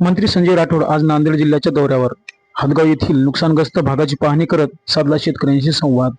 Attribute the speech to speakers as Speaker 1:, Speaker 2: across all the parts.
Speaker 1: मंत्री संजय राठोड आज नांदेड जिल्ह्याच्या दौऱ्यावर. हदगाव येथील नुकसानग्रस्त भागाची पाहणी करत साधला शेतकऱ्यांशी संवाद.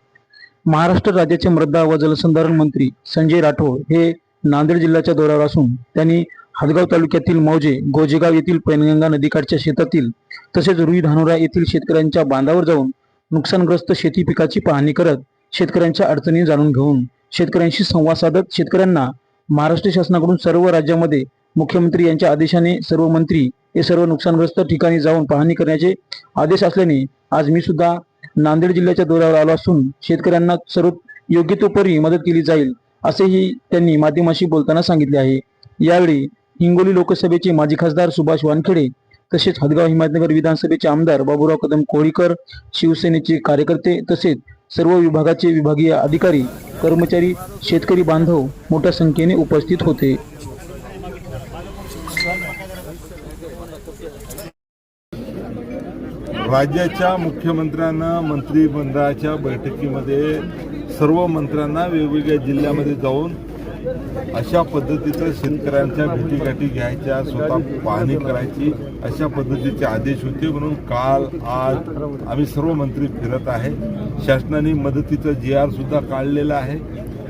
Speaker 1: महाराष्ट्र राज्याचे मृदा व जलसंधारण मंत्री संजय राठोड हे नांदेड जिल्ह्याच्या दौऱ्यावर असून त्यांनी हदगाव तालुक्यातील मौजे गोजेगाव येथील पैनगंगा नदीकाठच्या शेतातील तसेच रुई धानोरा येथील शेतकऱ्यांच्या बांधावर जाऊन नुकसानग्रस्त शेती पिकाची पाहणी करत शेतकऱ्यांच्या अडचणी जाणून घेऊन शेतकऱ्यांशी संवाद साधत शेतकऱ्यांना महाराष्ट्र शासनाकडून सर्व राज्यामध्ये मुख्यमंत्री यांच्या आदेशाने सर्व मंत्री हे सर्व नुकसानग्रस्त ठिकाणी जाऊन पाहणी करण्याचे आदेश असल्याने आज मी सुद्धा नांदेड जिल्ह्याच्या दौऱ्यावर आलो असून शेतकऱ्यांना सर्व योग्य मदत केली जाईल असेही त्यांनी माध्यमाशी बोलताना सांगितले आहे. यावेळी हिंगोली लोकसभेचे माजी खासदार सुभाष वानखेडे तसेच हदगाव हिमायतनगर विधानसभेचे आमदार बाबूराव कदम कोळीकर शिवसेनेचे कार्यकर्ते तसेच सर्व विभागाचे विभागीय अधिकारी कर्मचारी शेतकरी बांधव मोठ्या संख्येने उपस्थित होते.
Speaker 2: राज्याच्या मुख्यमंत्र्यांना मंत्रिमंडळाच्या बैठकीमध्ये सर्व मंत्र्यांना वेगवेगळ्या जिल्ह्यामध्ये जाऊन अशा पद्धतीचं शेतकऱ्यांच्या भेटीगाठी घ्यायच्या स्वतः पाहणी करायची अशा पद्धतीचे आदेश होते म्हणून काल आज आम्ही सर्व मंत्री फिरत आहे. शासनाने मदतीचं जी आर सुद्धा काढलेलं आहे.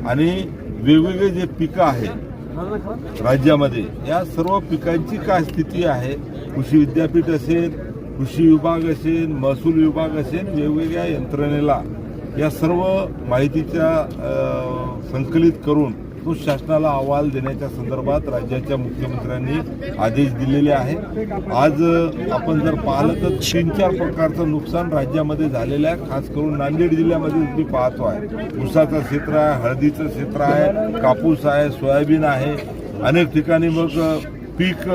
Speaker 2: आणि वेगवेगळे जे पिकं आहेत राज्यामध्ये या सर्व पिकांची काय स्थिती आहे? कृषी विद्यापीठ असेल कृषी विभाग असेल महसूल विभाग असेल वेगवेगळ्या यंत्रणेला या सर्व माहितीच्या संकलित करून तो शासनाला अहवाल देण्याच्या संदर्भात राज्याच्या मुख्यमंत्र्यांनी आदेश दिलेले आहे. आज आपण जर पाहिलं तर तीन चार प्रकारचं नुकसान राज्यामध्ये झालेलं आहे. खास करून नांदेड जिल्ह्यामध्ये मी पाहतो आहे. ऊसाचं क्षेत्र आहे हळदीचं क्षेत्र आहे कापूस आहे सोयाबीन आहे. अनेक ठिकाणी मग पीक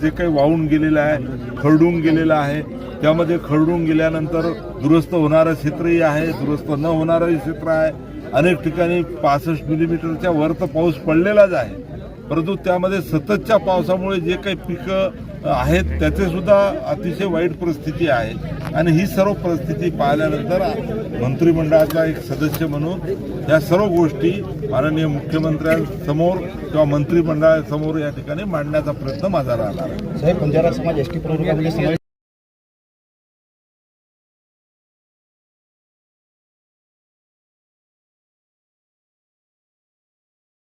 Speaker 2: जे काही वाहून गेलेलं आहे खरडून गेलेलं आहे. त्यामध्ये खरडून गेल्यानंतर दुरुस्त होणारं क्षेत्रही आहे दुरुस्त न होणारंही क्षेत्र आहे. अनेक ठिकाणी पासष्ट मिलीमीटरच्या वर तर पाऊस पडलेलाच आहे. परंतु त्यामध्ये सततच्या पावसामुळे जे काही पिकं आहेत त्याचे सुद्धा अतिशय वाईट परिस्थिती आहे. आणि ही सर्व परिस्थिती पाहिल्यानंतर मंत्रिमंडळाचा एक सदस्य म्हणून या सर्व गोष्टी माननीय मुख्यमंत्र्यांसमोर किंवा मंत्रिमंडळासमोर या ठिकाणी मांडण्याचा प्रयत्न माझा राहणार आहे.